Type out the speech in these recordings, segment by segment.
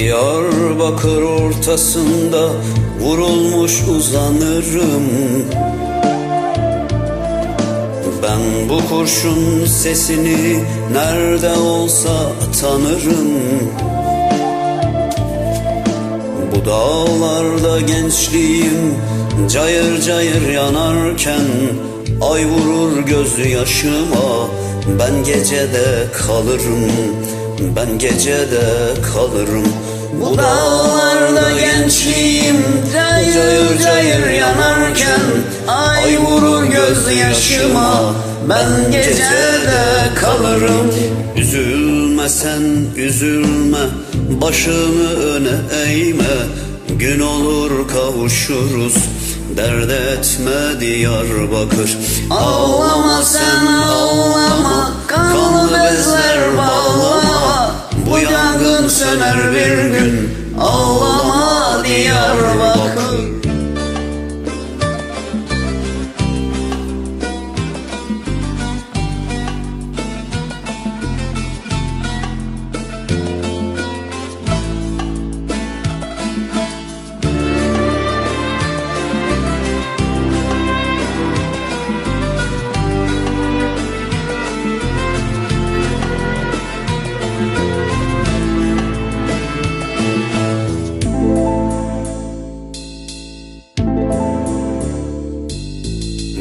Diyarbakır ortasında vurulmuş uzanırım. Ben bu kurşun sesini nerede olsa tanırım. Bu dağlarda gençliğim cayır cayır yanarken Ay vurur gözü yaşıma ben gecede kalırım Ben gecede kalırım. Bu dağlarda gençliğim. Cayır cayır yanarken Ay vurur gözü yaşıma ben gecede kalırım. Üzülme sen üzülme. Başını öne eğme. Gün olur kavuşuruz. Dert etme Diyarbakır. Ağlama sen Ağlama Diyarbakır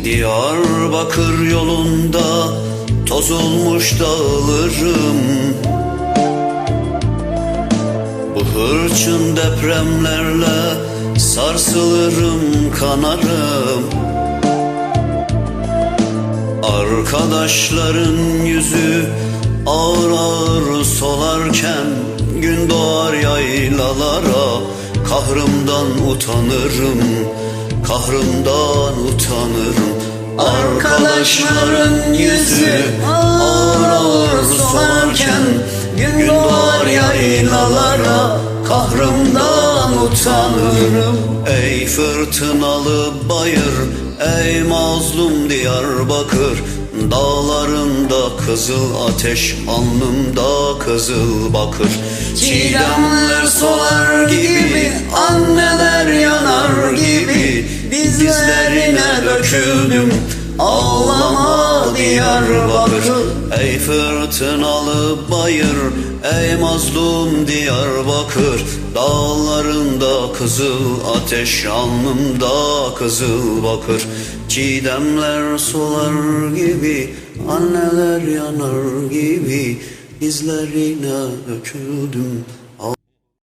Diyarbakır yolunda tozulmuş dağlarım. Bu hırçın depremlerle sarsılırım kanarım. Arkadaşların yüzü ağır ağır solarken Gün doğar yaylalara Kahrımdan utanırım Kahrımdan utanırım. Arkadaşların yüzü ağır ağır solarken Gün doğar yaylalara. Kahrımdan utanırım. Ey fırtınalı bayır Ey mazlum Diyarbakır. Dağlarında kızıl ateş Alnımda kızıl bakır. Çiğdemler solar gibi Anneler Döküldüm Ağlama Diyarbakır Ey fırtınalı bayır Ey mazlum Diyarbakır Dağlarında kızıl ateş Alnımda kızıl bakır. Çiğdemler solar gibi Anneler yanar gibi Dizlerine döküldüm